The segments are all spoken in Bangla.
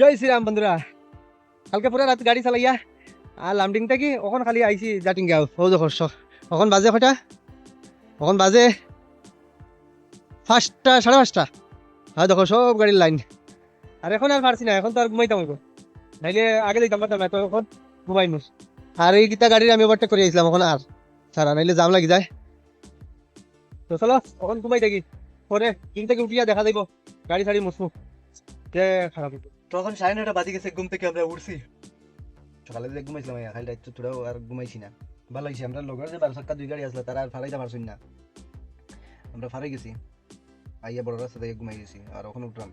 জয় শ্রীরাম বন্ধুরা। কালকে পুরো রাত গাড়ি চালাইয়া। আর লামডিং থেকে ওখান খালি আইছি জাটিং গাঁও ও দেখো ওখান বাজে কটা ওখান বাজে পাঁচটা সাড়ে পাঁচটা। হ্যাঁ দেখো সব গাড়ির লাইন। আর এখন আর পারছি না এখন তো আর ঘুমাইতাম হইব নাইলে আগে দিতাম পারতাম না তো এখন ঘুমাইমু আর এই গীতা গাড়ির আমি ওভারটেক করে আইছিলাম এখন আর সারা নাইলে জাম লাগি যায়। তো, চলো এখন ঘুমাই থাকি। পরে ঘুম থেকে উঠিয়া দেখা যাইব গাড়ি ছাড়ি মুসমু যে খারাপ। তখন সাড়ে নটা বাজে গেছে, ঘুম থেকে আমরা উঠছি। সকালে যে ঘুমাইছিলাম খালি রাত তোরাও আর ঘুমাইছি না। ভালো হয়েছে আমরা লগর যে বারো চাক্কা দুই গাড়ি আসলে তারা আর ফারাইতে পারছই না। আমরা ফারাই গেছি। আইয়া বড় রাস্তা থেকে ঘুমাই গেছি, আর ওখানে উঠলাম।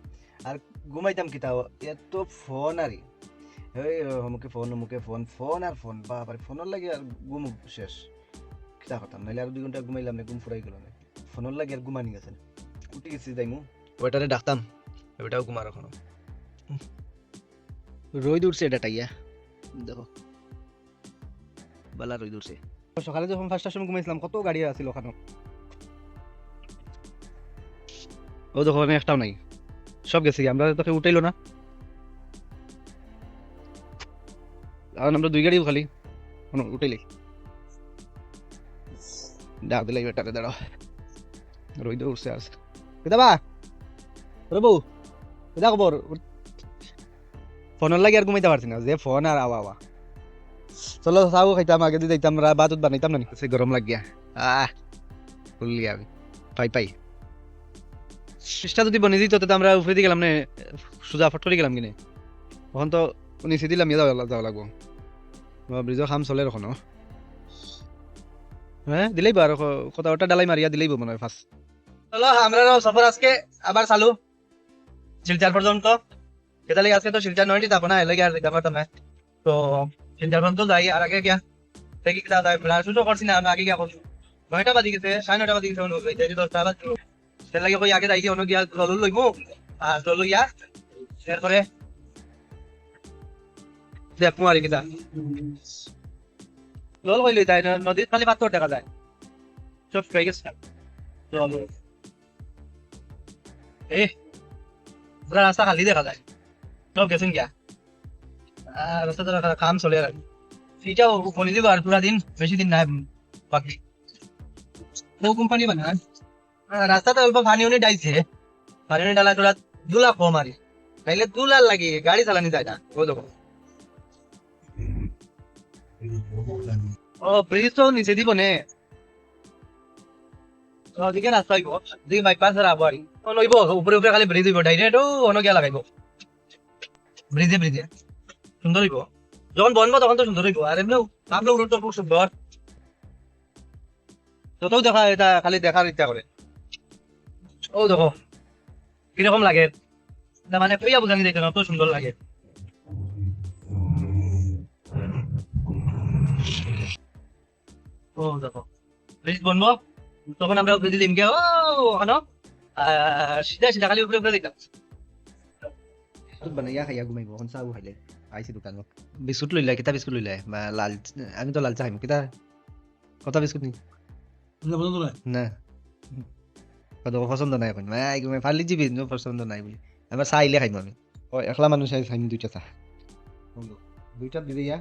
আর ঘুমাইতাম কি তাও? এত ফোন আরই এই মুখে ফোন মুখে ফোন ফোন আর ফোন বাবার ফোনের লাগে আর ঘুম শেষ। কিতা করতাম? নাহলে আর দুই ঘণ্টা ঘুমাইলাম না, ঘুম ফুরাই গেল না। ফোনের লাগে আর ঘুমানি গেছে উঠে গেছি তাইমু ওইটারে ডাকতাম। ওইটাও ঘুমার এখনও। রোদ উঠছে এটা টাইয়া। দেখো। বালা উঠছে। সকালে যখন ফার্স্টার সময় ঘুমাইছিলাম কত গাড়ি আছিল ওখানে ও দেখো আমি একটাও নাই। সব গেছে আমরা তোকে উঠাইলো না। আর আমরা দুই গাড়িও খালি। উঠাইলে ডাক দিলাই বেটারে দাঁড়াও। রোদ উঠছে আর কেদাবা রবু কেদা খবর ফোনের লাগে আর ঘুমাইতে পারছি না যে ফোন আর আওয়া আওয়া চলো চাও খাইতাম আগে দিয়ে রা বাতুত বানাইতাম না? সে গরম লাগিয়া আহ। খুললি আমি পাই পাই। চেষ্টা যদি বনে দিত তাহলে আমরা উপরে দিয়ে গেলাম না সোজা ফট করে গেলাম কিনে? তখন তো নিচে দিলাম ইয়ে যাওয়া লাগবো। ব্রিজের কাম চলে এখনও হ্যাঁ দিলেই আর কথা ওটা ডালাই মারিয়া দিলেই মনে হয় ফার্স্ট চলো আমরা সফর আজকে আবার চালু। শিলচার পর্যন্ত কেতালি আজকে তো শিলচার নয়টি যাব না এলাকে আর যেতে পারতাম না তো শিলচার পর্যন্ত যাই আর আগে গিয়া দেখি কিতা যায় প্লাস শুরু করছি না, আমি আগে গিয়া করছি নয়টা বাজি গেছে সাড়ে নয়টা বাজি গেছে অনু এই দশটা বাজি সে লাগে কই আগে যাইছি অনু গিয়া জল লইমু আর জল লইয়া এরপরে দেখমু আর কিতা জল কই লই তাই নদীর খালি পাথর দেখা যায়। সব শুকাই গেছে জল এ রাস্তা খালি দেখা যায়। সব গেছেন গিয়া। আর রাস্তাটা রাখা- কাম চলে আর সেটাও বলে দিব আর পুরা দিন বেশি দিন নাই বাকি। ও কোম্পানি বানায় আহ, রাস্তাটা অল্প পানি উনি ডাইছে পানি উনি ডালা তোরা দুলা কম আরি তাইলে দুলার লাগে গাড়ি চালানি যায় না ও দেখো ও ব্রিজ তো নিচে দিব নে? ওদিকে রাস্তা হইব দুই বাইপাস আর আবারি লইব উপরে উপরে খালি ব্রিজ হইব ডাইরেক্ট ও অন্য লাগাইব। ব্রিজে ব্রিজে সুন্দর হইব। যখন বনব তখন তো সুন্দর হইব। আর এমনিও আপনার রোড তো খুব সুন্দর যতও দেখা এটা, খালি দেখার ইচ্ছা করে ও দেখো। কীরকম লাগে। না মানে কইয়া বুঝানি দেখে না অত সুন্দর লাগে। ও দেখো। ব্রিজ বনবো। তখন আমরা ব্রিজে দিমকে ও ওখানে সিধা সিধা খালি উপরে উপরে দিতাম। বানাইয়া খাইয়া ঘুমাইব এখন চাও খাইলে আইছি দোকানত বিস্কুট লইলা কিতা বিস্কুট লইলা বা লাল আমি তো লাল চা খাইম কিতা কত বিস্কুট নি না কত পছন্দ নাই এখন নাই ঘুমাই ফালি যাবি নো পছন্দ নাই বলি আমার চা আইলে খাইম আমি ও একলা মানুষ আই খাইম দুইটা চা দুইটা দিদি ইয়া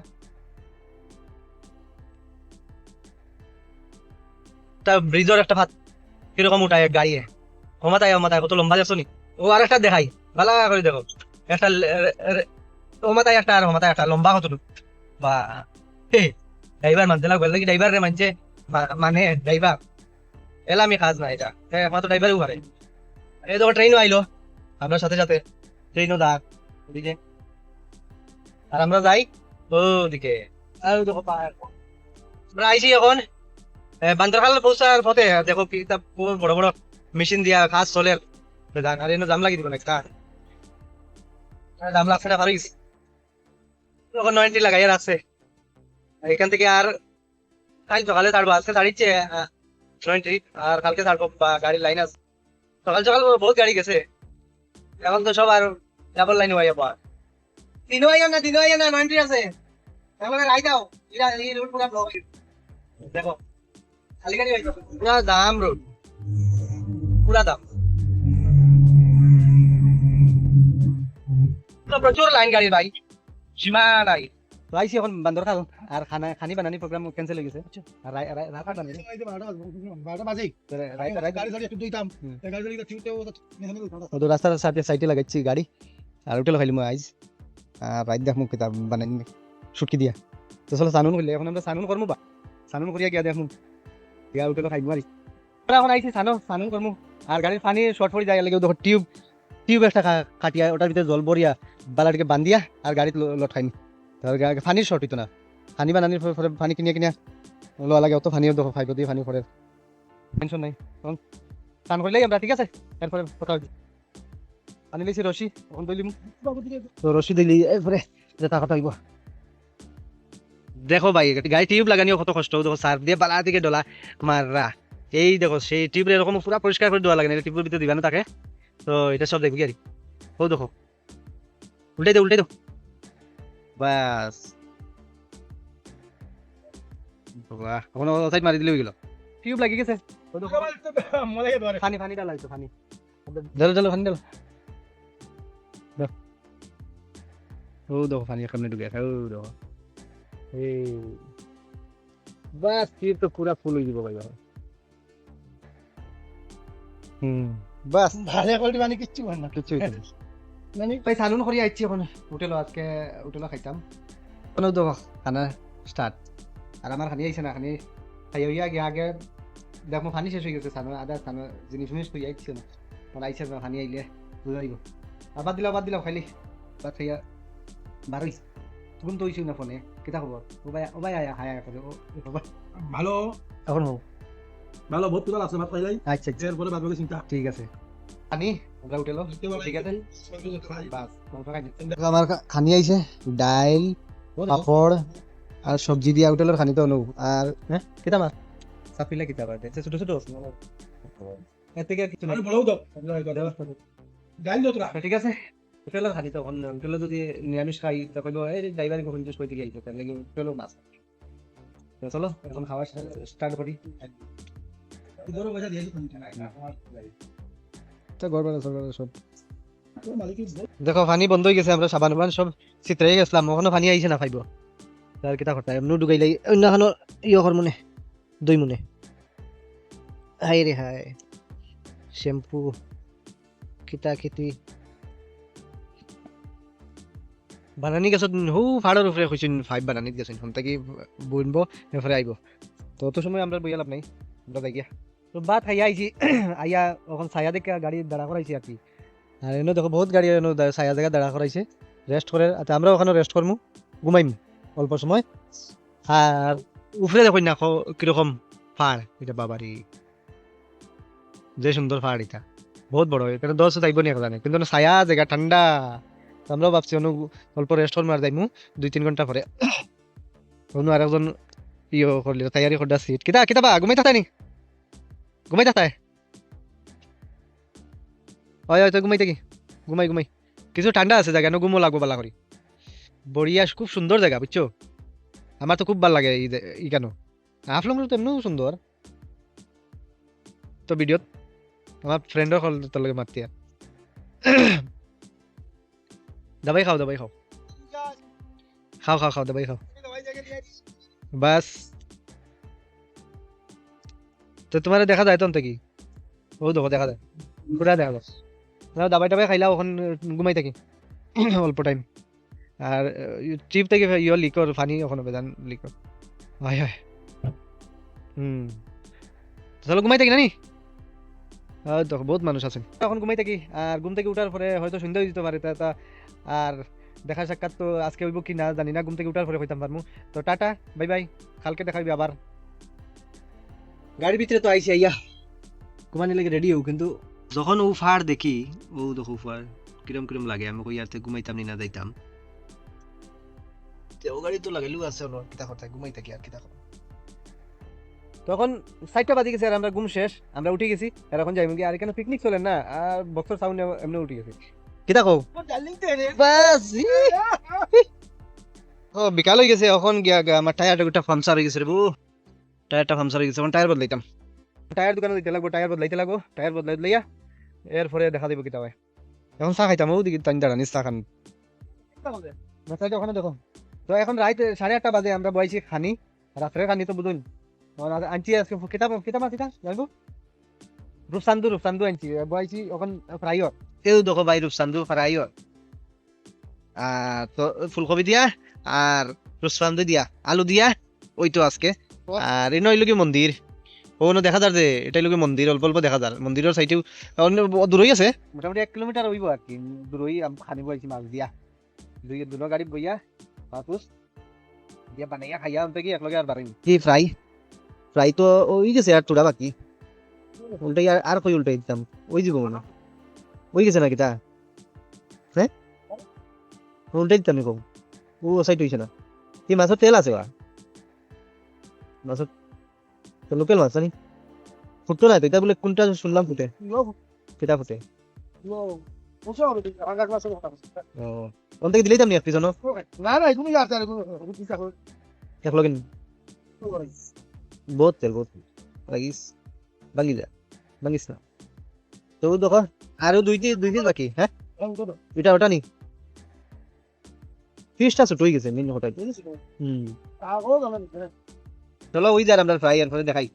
একটা ব্রিজের একটা ভাত কীরকম উঠায় গাড়িয়ে ক্ষমতায় ক্ষমতায় কত লম্বা যাচ্ছ নি ও আর একটা দেখাই ভালো করে দেখো একটা ক্ষমতায় একটা আর ক্ষমতায় একটা, লম্বা কতটুকু? বা, হে, ড্রাইভার মানতে লাগবে নাকি ড্রাইভার রে মানছে? মানে ড্রাইভার। এলা আমি কাজ না এটা। একমাত্র ড্রাইভারও পারে এই দেখো, ট্রেনও আইলো। আপনার সাথে সাথে ট্রেনও দাগ ওদিকে। আর আমরা যাই ওদিকে। আর দেখো, পাহাড়। আমরা আইছি এখন বান্দরখাল পৌঁছার পথে। দেখো, কি বড় বড় মেশিন দিয়া কাজ চলে। জান, আর এনে জাম লাগি দিব একটা। জাম লাগছে না পারিস তখন নয়নটি লাগাই রাখছে। এখান থেকে আর কাল সকালে ছাড়বো, আজকে ছাড়িচ্ছে নয়নটি আর কালকে ছাড়বো গাড়ির লাইন আছে। সকাল সকাল বহুত গাড়ি গেছে। এখন তো সব আর ডাবল লাইন হয়ে যাব আর। দিনও আইয়া না দিনও আইয়া না নয়নটি আছে। তাহলে রাই দাও। দেখো, খালি গাড়ি। পুরা দাম রোড পুরা দাম। তো প্রচুর লাইন গাড়ির ভাই। সীমা নাই তো আইসি এখন বান্দর খাল আর খানা খানি বানানি প্রোগ্রাম ক্যান্সেল হয়ে গেছে। আর রাত বানানি। তো রাই- রাই- হুম। ও তো রাস্তার সাইডে সাইডে লাগাইছি গাড়ি। আর হোটেল খাইলি মই আইজ আর রাইত দেখ মুখ কিতাব বানাই সুটকি দিয়া। তো চলো সানুন করলে এখন আমরা সানুন করব বা। সানুন করিয়া গিয়া দেখমু দিয়া হোটেল খাইব আমরা এখন আইছি সানো সানুন করমু আর গাড়ির পানি শর্ট পড়ে যায় লাগে দেখো টিউব টিউব একটা কাটিয়া, ওটার ভিতরে জল ভরিয়া বালাটিকে বান্ধিয়া আর গাড়িত ল- লটকাইনি পানির শর্ট হইতো না। পানি বানানির পরে- পানি কিনিয়া কিনিয়া লোয়া লাগে, অত পানিও দেখো, ফাইভ দিয়ে পানি পড়ে। টেনশন নাই। তখন স্নান করলেই আমরা, ঠিক আছে? এরপরে কথা পানি লইছি রশি, এখন দইলিম তো রশি দিলি এরপরে যেটা কথা হইব। দেখো ভাই, গাড়ি টিউব লাগানিও কত কষ্ট। দেখো সার দিয়ে বালা দিকে ডলা মাররা। এই দেখো, সেই টিউব এরকম পুরা পরিষ্কার করে দেওয়া লাগে টিউবের ভিতরে দিবা না তাকে। তো এটা সব দেখবি আর ও দেখো। উল্টাই দে উল্টাই দে। বাস বাহ এখন সাইড মারি দিলে গেল টিউব লাগি গেছে। ও দেখো। ফানি ফানি ডালা হইতো ফানি। ডালো ডালো ফানি ডালো ও দেখো ফানি কেমনে ঢুকে আছে। ও দেখো। এই। বাস টিউব তো পুরা ফুল হয়ে যাব ভাই বাবা। হুম। বাস কিচ্ছু হইতো না। ভাই সালুন করি আইছি এখন হোটেল আজকে হোটেল খাইতাম কোনো দেখো খানা স্টার্ট আর আমার খানি আইছে না খানি খাইয়া হইয়া আগে আগে দেখো পানি শেষ হয়ে গেছে সানো আদা সানো জিনিস মিনিস কই আইছে না মানে আইছে না খানি আইলে বুঝা যাইব আবার দিলাম আবার দিলাম খাইলি বাদ খাইয়া বারোই তুমি তো হইছি না ফোনে কিতা খবর ও ভাই ও ভাই আয়া হায়া করে ও ভালো এখন হোক ভালো বহুত তোলা আছে মাত পাইলাই আচ্ছা আচ্ছা এরপরে বাদ বাকি চিন্তা ঠিক আছে খানি আমরা হোটেল ঠিক আছে আমার খানি আইছে ডাইল পাপড় আর সবজি দিয়া হোটেলের খানি তো অনু আর হ্যাঁ কিতা মাছ সাপিলা কিতা বাদে ছোট ছোট এর থেকে আর কিছু নাই বড়ও দাও ডাইল দাও তোরা ঠিক আছে হোটেলের খানি তো অন্য হোটেলে যদি নিরামিষ খাই তো কইব এই ড্রাইভার কখন জুস কই থেকে আইতো তাহলে কি হোটেলও মাছ চলো এখন খাওয়া স্টার্ট করি বড় পয়সা দিয়েছি তো গড়বড় সরবড় সব দেখো পানি বন্ধ হয়ে গেছে আমরা সাবান বান সব চিত্রে গেছিলাম ওখানে পানি আইছে না পাইব তার কিতা কথা এমনি ডুগাইলাই অন্যখানো ইয়ে কর মনে দুই মনে হাই রে হাই শ্যাম্পু কিতা কিতি বানানি গেছত হু ফাড়ার উপরে কইছেন ফাইভ বানানি গেছেন হন থাকি বইনব এরপরে আইব তো অত সময় আমরা বইয়া লাভ নাই আমরা গিয়া তো বাদ খাইয়া আইছি, আইয়া ওখান ছায়া দেখে গাড়ি দাঁড়া করাইছি আর কি আর এনে দেখো বহুত গাড়ি এনে ছায়া জায়গা দাঁড়া করাইছে রেস্ট করে আচ্ছা আমরা ওখানে রেস্ট করমু ঘুমাইম, অল্প সময়। আর উপরে দেখো না কীরকম পাহাড়, এটা বাবারি। যে সুন্দর পাহাড় এটা। বহুত বড়, এখানে দশ যাইব নি জানে কিন্তু ছায়া জায়গা ঠান্ডা আমরাও ভাবছি অনু অল্প রেস্ট করব আর যাইমু, দুই তিন ঘণ্টা পরে। অনু আর একজন ইয়ে করলি তৈয়ারি করডা সিট কিতা কিতা বা, ঘুমাই থাকা নি? ঘুমাই থাকায় হয় হয় ঘুমাই থাকি। ঘুমাই ঘুমাই। কিছু ঠান্ডা আছে জায়গা না ঘুমো লাগবো বালা করি বড়িয়া খুব সুন্দর জায়গা বুঝছ আমার তো খুব ভালো লাগে ই কেন। হাফলং তো এমনিও সুন্দর তো ভিডিওত আমার ফ্রেন্ডও কল তোর লগে মাতি আর দাবাই খাও দাবাই খাও। খাও খাও খাও, দাবাই খাও। বাস তো তোমার দেখা যায় তো কি? ও দেখো দেখা যায়। পুরা দেখা যায়। দাবাই টাবাই খাইলা ওখান ঘুমাই থাকি। অল্প টাইম আর ট্রিপ থেকে ইয় লিকর ফানি ওখানে বেজান লিকর হয় হয়। হুম তাহলে ঘুমাই থাকি নানি দেখো বহুত মানুষ আছেন এখন ঘুমাই থাকি। আর ঘুম থেকে উঠার পরে হয়তো সন্ধ্যা হয়ে যেতে পারে তা আর দেখা সাক্ষাৎ তো আজকে হইব কি না, জানি না। ঘুম থেকে উঠার পরে হইতাম পারমু তো টাটা বাই বাই কালকে দেখাবি আবার গাড়ির ভিতরে তো আইসি আইয়া। ঘুমানি লাগে রেডি হও কিন্তু যখন ও ফাড় দেখি ও দেখো ফাড় কিরম কিরম লাগে আমি কই ইয়াতে ঘুমাইতাম নি না যাইতাম। ও গাড়ি তো লাগাইলেও আছে হলো কিতা কথা ঘুমাই থাকি আর কিতা কথা। তখন সাইডটা বাজে গেছে আর আমরা ঘুম শেষ আমরা উঠে গেছি আর এখন যাইমু কি আর এখানে পিকনিক চলে না আর বক্সর সাউন্ড এমনি উঠে গেছে। কিতা কও? বাস ও বিকাল হয়ে গেছে এখন গিয়া আমার টায়ারটা গোটা পাংচার হয়ে গেছে রে বউ টায়ারটা পাংচার হয়ে গেছে এখন টায়ার বদলাইতাম। টায়ার দোকানে দিতে লাগবো টায়ার বদলাইতে লাগবো টায়ার বদলাই লইয়া এরপরে দেখা দিব কিতা হয়। এখন চা খাইতাম ও দিকে তাই দাঁড়ানি চা খান। ওখানে দেখো। তো এখন রাত সাড়ে আটটা বাজে আমরা বইছি খানি রাত্রে খানি তো বুঝুন। আনছি আজকে কিতাব কিতাব আছে জানব? রূপসান্দু রূপসান্দু আনছি। বইছি ওখান ফ্রাইও তেও দেখো ভাই রূপসান্দু ফ্রাইও আর তো ফুলকপি দিয়া আর রূপসান্দু দিয়া আলু দিয়া ওই তো আজকে। আর এনে হইল কি মন্দির। ওখানে দেখা যার যে এটা হইল কি মন্দির অল্প অল্প দেখা যার। মন্দিরের সাইডেও অন্য দূরই আছে। মোটামুটি এক কিলোমিটার হইব আর কি। দূরই আমি খানি বইছি মাছ দিয়া। দুই দুনো গাড়ি বইয়া পাপুস দিয়া বানাইয়া খাইয়া আনতে কি একলগে আর বাড়িনি কি ফ্রাই ফ্রাই তো ওই গেছে আর তোরা বাকি। উল্টাই আর আর কই উল্টাই দিতাম। ওই দিব না ওই গেছে নাকি তা হ্যাঁ উল্টাই দিতাম কম ও সাইড হইছে না। কি মাছের তেল আছে বা? মাছের লোকেল মাছ জানি? ফুটতো না এটা বলে কোনটা শুনলাম ফুটে। কেটা ফুটে। ও থেকে দিলেই দাম নি এক পিছনো না না তুমি নি। বহুত তেল বহুত। লাগিস ভাঙি যা ভাঙিস না। তো দেখো আরও দুই তিন দুই দিন বাকি হ্যাঁ এটা ওটা নি? ফিশটা ছোট হয়ে গেছে। মেন হঠাৎ হুম চলো ওই যার আমরা ফ্রাই এরপরে দেখাই।